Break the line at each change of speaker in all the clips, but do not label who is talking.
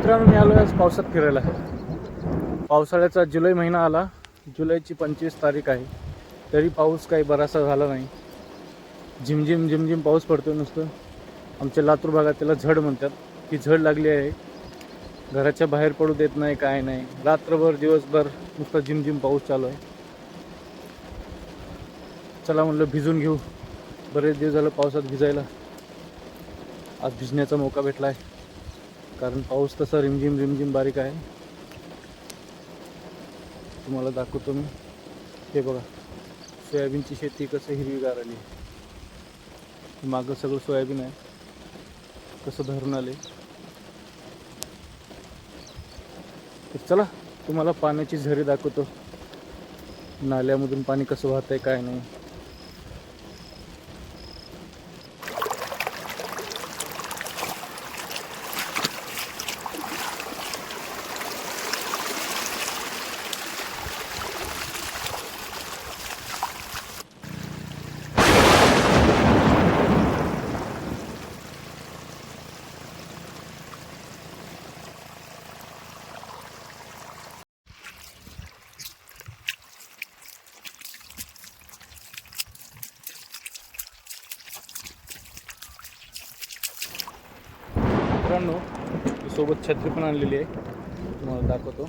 मित्रांनो मी आलो आज पावसात फिरायला. पावसाळ्याचा जुलै महिना आला. जुलैची पंचवीस तारीख आहे. तरी पाऊस काही बरासा झाला नाही. झिमझिम झिमझिम पाऊस पडतो नुसतं. आमच्या लातूर भागात त्याला झड म्हणतात. ती झड लागली आहे. घराच्या बाहेर पडू देत नाही काय नाही. रात्रभर दिवसभर नुसतं झिमझिम पाऊस चालू आहे. चला म्हणलं भिजून घेऊ. बरेच दिवस झालं पावसात भिजायला. आज भिजण्याचा मौका भेटला आहे कारण पाऊस तसा रिमझिम रिमझिम बारीक आहे. तुम्हाला दाखवतो मी. हे बघा सोयाबीनची शेती कसं हिरवीगार आली. मागं सगळं सोयाबीन आहे. कसं धरून आले. तर चला तुम्हाला पाण्याची झरी दाखवतो. नाल्यामधून पाणी कसं वाहत आहे काय नाही. मित्रांनो सोबत छत्री पण आणलेली आहे. तुम्हाला दाखवतो.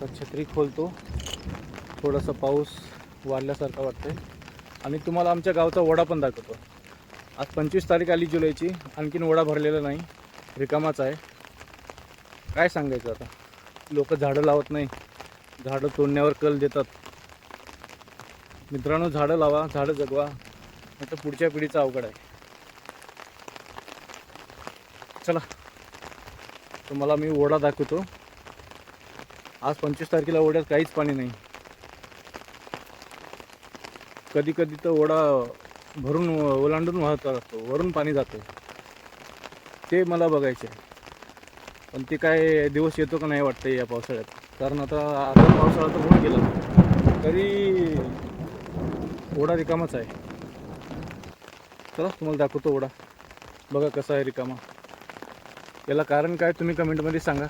तर छत्री खोलतो. थोडासा पाऊस वाढल्यासारखा वाटतंय. आणि तुम्हाला आमच्या गावचा वडा पण दाखवतो. आज पंचवीस तारीख आली जुलैची. आणखीन वडा भरलेला नाही. रिकामाच आहे. काय सांगायचं आता? लोक झाडं लावत नाही. झाडं तोडण्यावर कल देतात. मित्रांनो झाडं लावा झाडं जगवा. नाही तर पुढच्या पिढीचा अवघड आहे. चला. तुम्हाला मी ओढा दाखवतो. आज पंचवीस तारखेला ओढ्यात काहीच पाणी नाही. कधी कधी तर ओढा भरून ओलांडून वाहत असतो वरून पाणी जातं. ते मला बघायचे. पण ते काय दिवस येतो का नाही वाटतं या पावसाळ्यात. कारण आता आता पावसाळा तर होऊन गेला. तरी ओढा रिकामाच आहे. चला तुम्हाला दाखवतो ओढा. बघा कसा आहे रिकामा. याला कारण काय तुम्ही कमेंटमध्ये सांगा.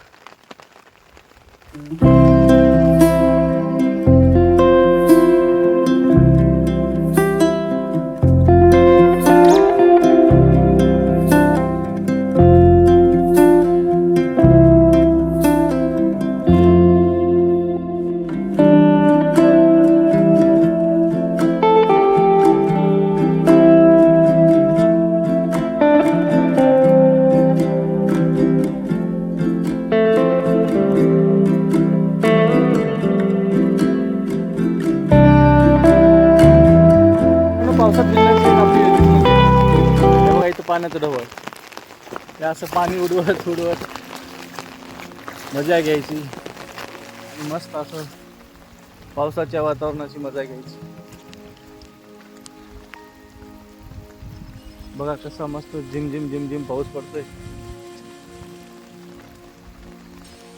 पाण्याचं ढवळ. ते असं पाणी उडवत उडवत मजा घ्यायची. मस्त असं पावसाच्या वातावरणाची मजा घ्यायची. बघा कसा मस्त झिम झिम झिम झिम पाऊस पडतोय.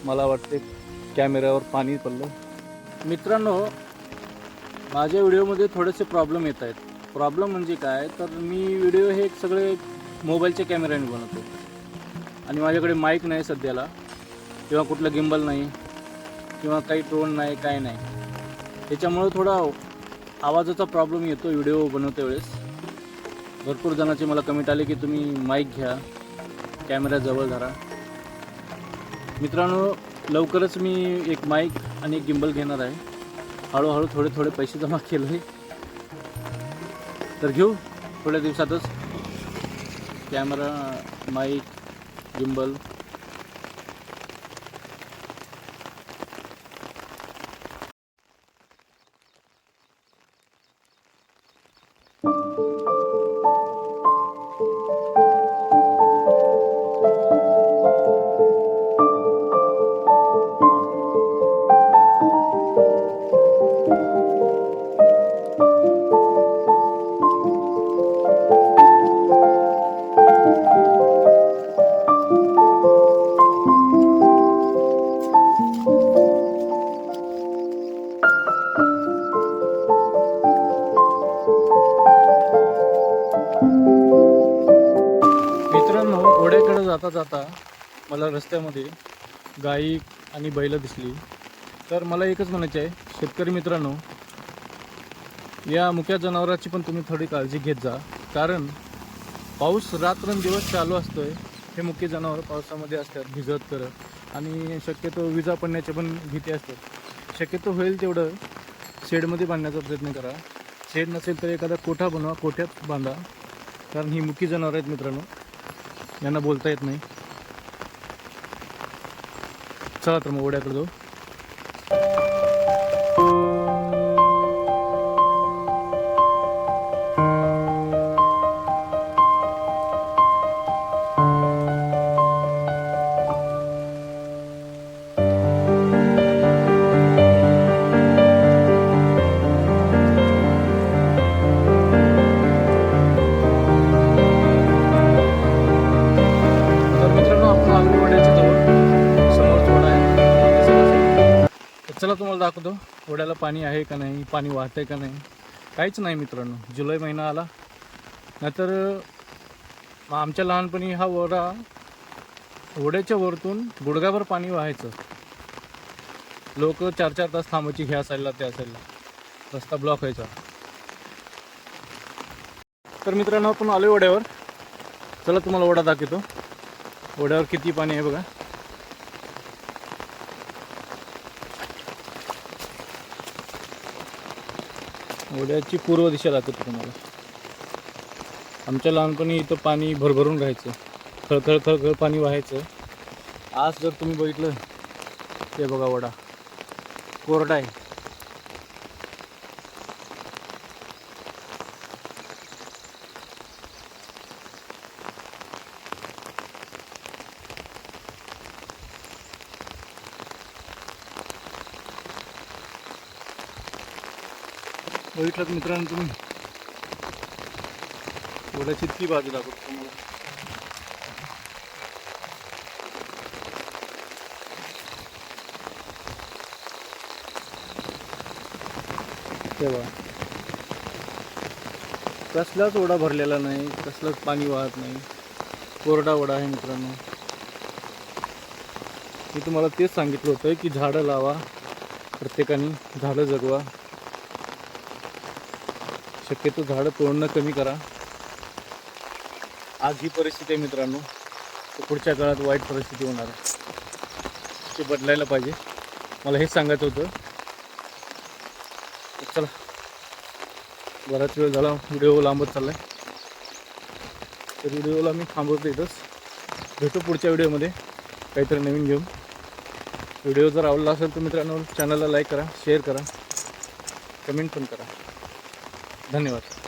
मला वाटते कॅमेऱ्यावर पाणी पडलं. मित्रांनो माझ्या व्हिडिओमध्ये थोडेसे प्रॉब्लेम येत आहेत. प्रॉब्लेम म्हणजे काय? तर मी व्हिडिओ हे सगळे मोबाईलच्या कॅमेऱ्याने बनवतो. आणि माझ्याकडे माईक नाही सध्याला किंवा कुठलं गिंबल नाही किंवा काही ड्रोन नाही काय नाही. त्याच्यामुळं थोडा आवाजाचा प्रॉब्लेम येतो व्हिडिओ बनवते वेळेस. भरपूर जणांचे मला कमेंट आले की तुम्ही माईक घ्या कॅमेरा जवळ धरा. मित्रांनो लवकरच मी एक माईक आणि एक गिंबल घेणार आहे. हळूहळू थोडे थोडे पैसे जमा केले. आहे तर घेऊ थोड्या दिवसातच. Camera mike gimbal. जाता जाता मला रस्त्यामध्ये गाई आणि बैलं दिसली. तर मला एकच म्हणायचं आहे शेतकरी मित्रांनो या मुक्या जनावराची पण तुम्ही थोडी काळजी घेत जा. कारण पाऊस रात्रंदिवस चालू असतोय हे मुख्य जनावर पावसामध्ये असतात भिजत करत. आणि शक्यतो विजा पडण्याची पण भीती असते शक्यतो होईल तेवढं शेडमध्ये बांधण्याचा प्रयत्न करा. शेड नसेल तर एखादा कोठा बनवा कोठ्यात बांधा. कारण ही मुकी जनावर आहेत मित्रांनो. यांना बोलता येत नाही. चला तर मग ओढ्याकडे जाऊ. चला ओढ्याला पाणी आहे का नाही पाणी वाहतंय का नाही काहीच नाही मित्रांनो. जुलै महिना आला. नाहीतर आमच्या लहानपणी हा ओढा ओढ्याच्या वरतून गुडघ्याभर पाणी व्हायचं. लोक चार चार तास थांबायची ह्या साईडला त्या साईडला रस्ता ब्लॉक व्हायचा. तर मित्रांनो आपण आलो ओढ्यावर. चला तुम्हाला ओढा दाखवतो. ओढ्यावर किती पाणी आहे बघा. ओढ्याची पूर्व दिशा दाखवतो तुम्हाला. आमच्या लहानपणी इथं पाणी भरभरून राहायचं. खळखळ खळखळ पाणी व्हायचं. आज जर तुम्ही बघितलं ते बघा वडा. कोरडा आहे. बघितलं मित्रांनो तुम्ही. ओढ्याची ती बाजू दाखवतो तुम्हाला. तेव्हा कसलाच ओढा भरलेला नाही कसलंच पाणी वाहत नाही. कोरडा ओढा आहे मित्रांनो. मी तुम्हाला तेच सांगितलं होतं की झाडं लावा प्रत्येकाने झाडं जगवा. शक्यतो झाडं तोडणं कमी करा. आज ही परिस्थिती आहे मित्रांनो. पुढच्या काळात वाईट परिस्थिती होणार आहे. ते बदलायला पाहिजे. मला हेच सांगायचं होतं. चला. बराच वेळ झाला व्हिडिओ लांबत चाललाय. तर व्हिडिओला मी थांबवतो इथंच. भेटू पुढच्या व्हिडिओमध्ये. काहीतरी नवीन घेऊन. व्हिडिओ जर आवडला असेल तर मित्रांनो चॅनलला लाईक करा शेअर करा. कमेंट पण करा. धन्यवाद.